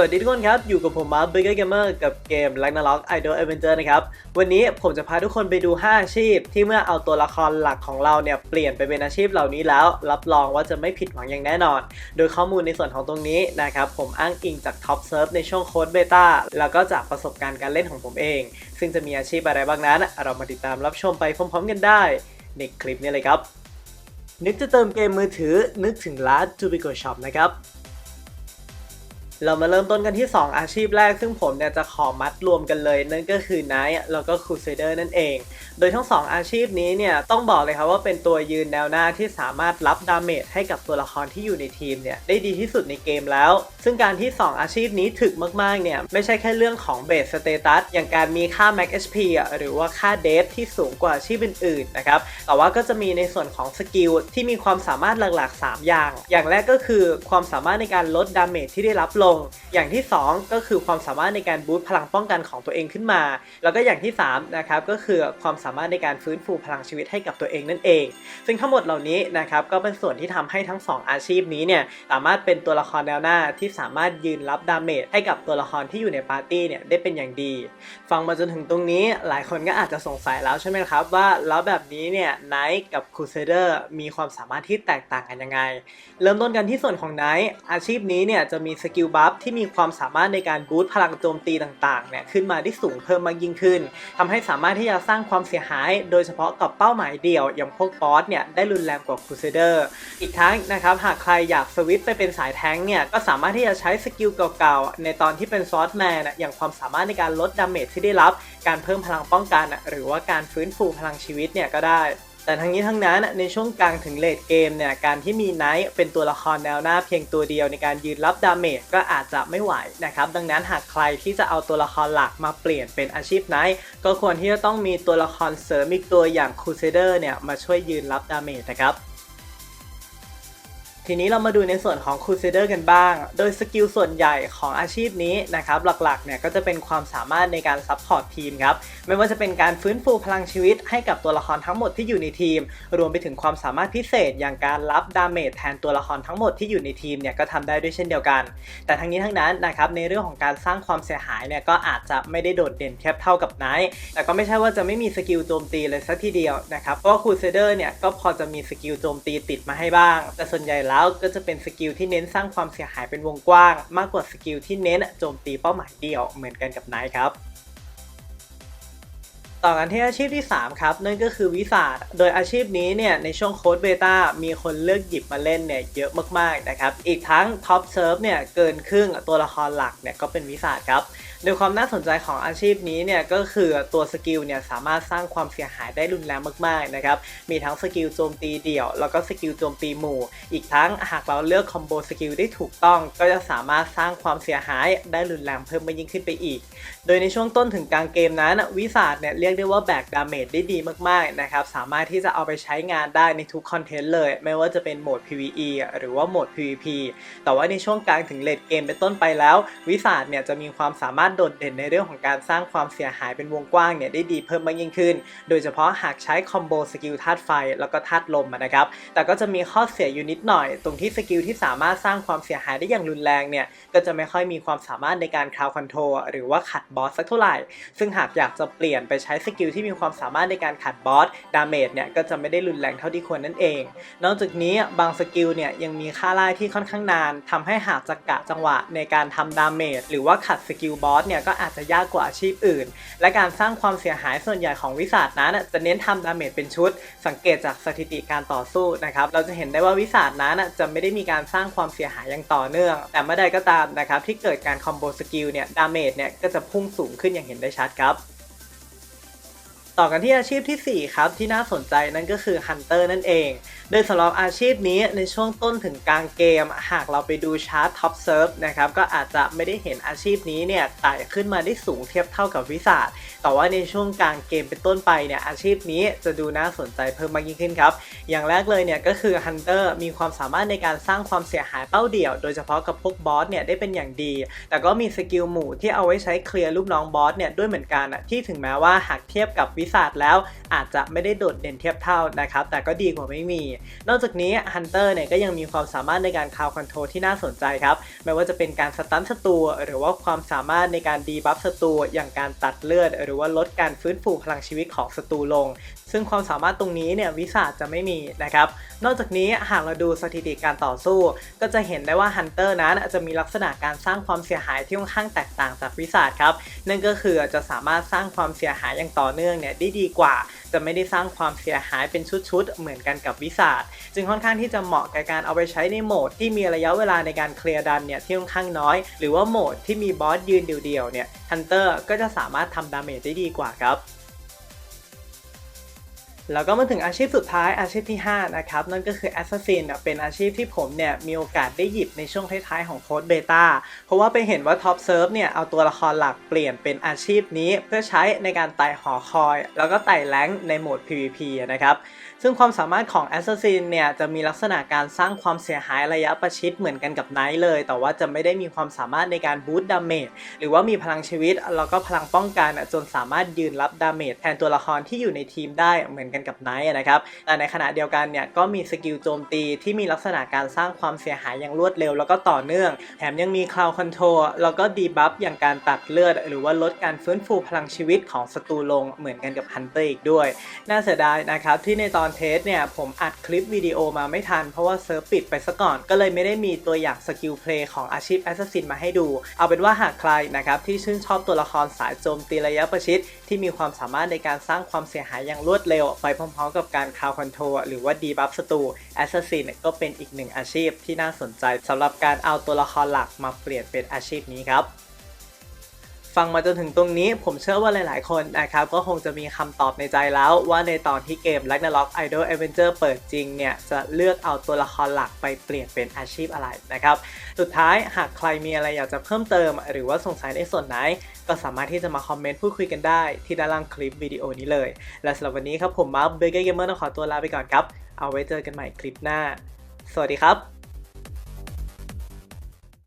สวัสดีทุกคนครับ อยู่กับผมมาร์คเบเกอร์เกมเมอร์กับเกม Ragnarok Idol Adventure นะครับ วันนี้ผมจะพาทุกคนไปดู 5 อาชีพ ที่เมื่อเอาตัวละครหลักของเราเนี่ย เปลี่ยนไปเป็นอาชีพเหล่านี้แล้ว รับรองว่าจะไม่ผิดหวังอย่างแน่นอน โดยข้อมูลในส่วนของตรงนี้นะครับ ผมอ้างอิงจาก Top Serve ในช่วงโค้ดเบต้าแล้วก็จากประสบการณ์การเล่นของผมเอง ซึ่งจะมีอาชีพอะไรบ้างนั้น เรามาติดตามรับชมไปพร้อมๆ กันได้ในคลิปนี้เลยครับ นึกจะเติมเกมมือถือนึกถึงร้าน Jubico Shop นะครับ เรามาเริ่มต้นกันที่ 2 อาชีพแรก ซึ่งผมเนี่ยจะขอมัดรวมกันเลย นั่นก็คือ Knight แล้วก็ Crusader นั่นเอง โดยทั้ง 2 อาชีพนี้เนี่ยต้องบอกเลยครับว่าเป็นตัวยืนแนวหน้าที่สามารถรับดาเมจให้กับตัวละครที่อยู่ในทีมเนี่ยได้ดีที่สุดในเกมแล้ว ซึ่งการที่ 2 อาชีพนี้ถึกมากๆเนี่ยไม่ใช่แค่เรื่องของเบสสเตตัสอย่างการมีค่า Max HP อะหรือว่าค่าเดฟที่สูงกว่าอาชีพอื่นๆนะครับแต่ว่าก็จะมีในส่วนของสกิลที่มีความสามารถหลักๆ 3 อย่าง อย่างแรกก็คือความสามารถในการลดดาเมจที่ได้รับลงอย่างที่ 2 ก็คือความสามารถในการบูตพลังป้องกันของตัวเองขึ้นมา แล้วก็อย่างที่3นะครับก็คือความสามารถในการฟื้นฟูพลังชีวิตให้กับตัวเองนั่นเอง ซึ่งทั้งหมดเหล่านี้นะครับก็เป็นส่วนที่ทำให้ทั้ง 2 อาชีพนี้เนี่ยสามารถเป็นตัวละครแนวหน้าที่สามารถยืนรับดาเมจให้กับตัวละครที่อยู่ในปาร์ตี้เนี่ยได้เป็นอย่างดี ฟังมาจนถึงตรงนี้หลายคนก็อาจจะสงสัยแล้วใช่ไหมครับว่าแล้วแบบนี้เนี่ยไนท์กับคูเซเดอร์มีความสามารถที่แตกต่างกันยังไง เริ่มต้นกันที่ส่วนของไนท์อาชีพนี้เนี่ยจะมีสกิลบฟที่มีความสามารถในการบูตพลังโจมตีต่างๆเนี่ยขึ้นมาได้สูงเพิ่มมากยิ่งขึ้นทำให้สามารถที่จะสร้างความเสียหาย โดยเฉพาะกับเป้าหมายเดี่ยว อย่างพวกบอสเนี่ยได้รุนแรงกว่าครูเซเดอร์อีกทั้งนะครับหากใครอยากสวิตไปเป็นสายแท้งเนี่ยก็สามารถที่จะใช้สกิลเก่าๆ ในตอนที่เป็นซอสแมนอย่างความสามารถในการลดดาเมจที่ได้รับ การเพิ่มพลังป้องกัน หรือว่าการฟื้นฟูพลังชีวิตเนี่ยก็ได้ แต่ทั้งนี้ทั้งนั้นในช่วงกลางถึงเลดเกมเนี่ยการที่มีไนท์เป็นตัวละครแนวหน้าเพียงตัวเดียวในการยืนรับดาเมจก็อาจจะไม่ไหวนะครับดังนั้นหากใครที่จะเอาตัวละครหลักมาเปลี่ยนเป็นอาชีพไนท์ก็ควรที่จะต้องมีตัวละครเสริมอีกตัวอย่างคูเซเดอร์เนี่ยมาช่วยยืนรับดาเมจนะครับ ทีนี้เรามาดูในส่วนของ Crusader กันบ้าง โดยสกิลส่วนใหญ่ของอาชีพนี้นะครับหลักๆเนี่ยก็จะเป็นความสามารถในการซัพพอร์ตทีมครับ ไม่ว่าจะเป็นการฟื้นฟูพลังชีวิตให้กับตัวละครทั้งหมดที่อยู่ในทีม รวมไปถึงความสามารถพิเศษ อย่างการรับดาเมจแทนตัวละครทั้งหมดที่อยู่ในทีมเนี่ยก็ทำได้ด้วยเช่นเดียวกัน แต่ทั้งนี้ทั้งนั้นนะครับในเรื่องของการสร้างความเสียหายเนี่ยก็อาจจะไม่ได้โดดเด่นเทียบเท่ากับไนท์แต่ก็ไม่ใช่ว่าจะไม่มีสกิลโจมตีเลยสักทีเดียวนะครับเพราะว่าคูเซเดอร์เนี่ยก็พอจะมีสกิลโจมตีติดมาให้บ้าง แต่ส่วนใหญ่แล้วแล้วก็จะเป็นสกิลที่เน้นสร้างความเสียหายเป็นวงกว้าง มากกว่าสกิลที่เน้นโจมตีเป้าหมายเดียวเหมือนกันกับไนท์ครับ ต่อกันที่อาชีพที่ 3 ครับ นั่นก็คือวิสาดโดยอาชีพนี้เนี่ยในช่วงโค้ดเบต้ามีคนเลือกหยิบมาเล่นเนี่ยเยอะมากๆนะครับ อีกทั้งท็อปเซิร์ฟเนี่ยเกินครึ่งตัวละครหลักเนี่ยก็เป็นวิสาดครับโดยความน่าสนใจของอาชีพนี้เนี่ยก็คือตัวสกิลเนี่ยสามารถสร้างความเสียหายได้รุนแรงมากๆนะครับ มีทั้งสกิลโจมตีเดี่ยว แล้วก็สกิลโจมตีหมู่ อีกทั้งหากเราเลือกคอมโบสกิลได้ถูกต้อง ก็จะสามารถสร้างความเสียหายได้รุนแรงเพิ่มมากยิ่งขึ้นไปอีก โดยในช่วงต้นถึงกลางเกมนั้นวิสาดเนี่ยเรียกได้ว่าแบกดาเมจได้ดีมากๆนะครับสามารถที่จะเอาไปใช้งานได้ในทุกคอนเทนต์เลย ไม่ว่าจะเป็นโหมด PVE หรือว่าโหมด PVP แต่ว่าในช่วงกลางถึงเลดเกมเป็นต้นไปแล้ว วิสาดเนี่ยจะมีความสามารถโดดเด่นในเรื่องของการสร้างความเสียหายเป็นวงกว้างเนี่ยได้ดีเพิ่มมากยิ่งขึ้น โดยเฉพาะหากใช้คอมโบสกิลธาตุไฟแล้วก็ธาตุลมนะครับแต่ก็จะมีข้อเสียอยู่นิดหน่อย ตรงที่สกิลที่สามารถสร้างความเสียหายได้อย่างรุนแรงเนี่ยก็จะไม่ค่อยมีความสามารถในการคาวคอนโทรหรือว่าขัดบอสสักเท่าไหร่ ซึ่งหากอยากจะเปลี่ยนไปใช้สกิลที่มีความสามารถในการขัดบอสดาเมจเนี่ยก็จะไม่ได้รุนแรงเท่าที่ควรนั่นเอง นอกจากนี้บางสกิลเนี่ยยังมีค่าไล่ที่ค่อนข้างนานทำให้หากจะกะจังหวะในการทำดาเมจหรือว่าขัดสกิลบอสเนี่ยก็อาจจะยากกว่าอาชีพอื่น และการสร้างความเสียหายส่วนใหญ่ของวิสาดนั้นจะเน้นทำดาเมจเป็นชุด สังเกตจากสถิติการต่อสู้นะครับเราจะเห็นได้ว่าวิสาดนั้นจะไม่ได้มีการสร้างความเสียหายอย่างต่อเนื่อง แต่เมื่อใดก็ตามนะครับที่เกิดการคอมโบสกิลเนี่ยดาเมจเนี่ยก็จะพุ่งสูงขึ้นอย่างเห็นได้ชัดครับ ต่อกันที่อาชีพทีสี่ 4 ครับที่น่าสนใจนั่นก็คือฮันเตอร์นั่นเอง โดยสำหรับอาชีพนี้ในช่วงต้นถึงกลางเกม หากเราไปดูชาร์ตท็อปเซิร์ฟนะครับก็อาจจะไม่ได้เห็นอาชีพนี้เนี่ยไต่ขึ้นมาได้สูงเทียบเท่ากับวิสาดแต่ว่าในช่วงกลางเกมเป็นต้นไปเนี่ยอาชีพนี้จะดูน่าสนใจเพิ่มมากยิ่งขึ้นครับ อย่างแรกเลยเนี่ยก็คือฮันเตอร์มีความสามารถในการสร้างความเสียหายเป้าเดี่ยว โดยเฉพาะกับพวกบอสเนี่ยได้เป็นอย่างดี แต่ก็มีสกิลหมู่ที่เอาไว้ใช้เคลียร์ลูกน้องบอสเนี่ยด้วยเหมือนกันที่ถึงแม้ว่าหากเทียบกับวิศาจแล้ว อาจจะไม่ได้โดดเด่นเทียบเท่านะครับ แต่ก็ดีกว่าไม่มี นอกจากนี้ฮันเตอร์เนี่ยก็ยังมีความสามารถในการคาวคอนโทรที่น่าสนใจครับ ไม่ว่าจะเป็นการสตันศัตรูหรือว่าความสามารถในการดีบัฟศัตรูอย่างการตัดเลือด หรือว่าลดการฟื้นฟูพลังชีวิตของศัตรูลงซึ่งความสามารถตรงนี้เนี่ยวิสาจจะไม่มีนะครับ นอกจากนี้หากเราดูสถิติการต่อสู้ ก็จะเห็นได้ว่าฮันเตอร์นั้นจะมีลักษณะการสร้างความเสียหายที่ค่อนข้างแตกต่างจากวิสาครับนั่นก็คือจะสามารถสร้างความเสียหายอย่างต่อเนื่องเนี่ยได้ดีกว่า จะไม่ได้สร้างความเสียหายเป็นชุดๆเหมือนกันกับวิสาจึงค่อนข้างที่จะเหมาะกับการเอาไปใช้ในโหมดที่มีระยะเวลาในการเคลียร์ดันเนี่ยที่ค่อนข้างน้อย หรือว่าโหมดที่มีบอสยืนเดียวๆเนี่ยฮันเตอร์ก็จะสามารถทำดาเมจได้ดีกว่าครับ แล้วก็มาถึงอาชีพสุดท้ายอาชีพที่ 5 นะครับ นั่นก็คือ Assassin เนี่ยเป็นอาชีพที่ผมเนี่ยมีโอกาสได้หยิบในช่วงท้ายๆของโค้ดเบต้าเพราะว่าไปเห็นว่า Top Serve เนี่ยเอาตัวละครหลักเปลี่ยนเป็นอาชีพนี้เพื่อใช้ในการไต่หอคอย แล้วก็ไต่แรงในโหมด PVP นะครับซึ่งความสามารถของ Assassin เนี่ยจะมีลักษณะการสร้างความเสียหายระยะประชิดเหมือนกันกับ Knight เลย แต่ว่าจะไม่ได้มีความสามารถในการบูตดาเมจหรือว่ามีพลังชีวิตแล้วก็พลังป้องกันจนสามารถยืนรับดาเมจแทนตัวละครที่อยู่ในทีมได้เหมือนกันกับ Knight นะครับ แต่ในขณะเดียวกันเนี่ยก็มีสกิลโจมตีที่มีลักษณะการสร้างความเสียหายอย่างรวดเร็ว แล้วก็ต่อเนื่อง แถมยังมี Cloud Control แล้วก็ดีบัฟอย่างการตัดเลือด หรือว่าลดการฟื้นฟูพลังชีวิตของศัตรูลงเหมือนกันกับ Hunter อีกด้วย น่าเสียดายนะครับที่ในตอนเทสเนี่ยผมอัดคลิปวิดีโอมาไม่ทัน เพราะว่าเซิร์ฟปิดไปซะก่อนก็เลยไม่ได้มีตัวอย่างสกิลเพลย์ของอาชีพ Assassin มาให้ดู เอาเป็นว่าหากใครนะครับที่ชื่นชอบตัวละครสายโจมตีระยะประชิดที่มีความสามารถในการสร้างความเสียหายอย่างรวดเร็วไปพร้อมๆ กับการคาวคอนโทรหรือว่าดีบัฟศัตรูแอสซัสซินก็เป็นอีกหนึ่งอาชีพที่น่าสนใจสำหรับการเอาตัวละครหลักมาเปลี่ยนเป็นอาชีพนี้ครับ ฟังมาจนถึงตรงนี้ผมเชื่อว่าหลายๆ คนนะครับก็คงจะมีคำตอบในใจแล้วว่าในตอนที่เกม Ragnarok Idol Adventure เปิดจริงเนี่ย จะเลือกเอาตัวละครหลักไปเปลี่ยนเป็นอาชีพอะไรนะครับ สุดท้ายหากใครมีอะไรอยากจะเพิ่มเติม หรือว่าสงสัยในส่วนไหน ก็สามารถที่จะมาคอมเมนต์พูดคุยกันได้ที่ด้านล่างคลิปวิดีโอนี้เลย และสำหรับวันนี้ครับผมมาร์คเบเกอร์เกมเมอร์ต้องขอตัวลาไปก่อนครับ เอาไว้เจอกันใหม่คลิปหน้า สวัสดีครับ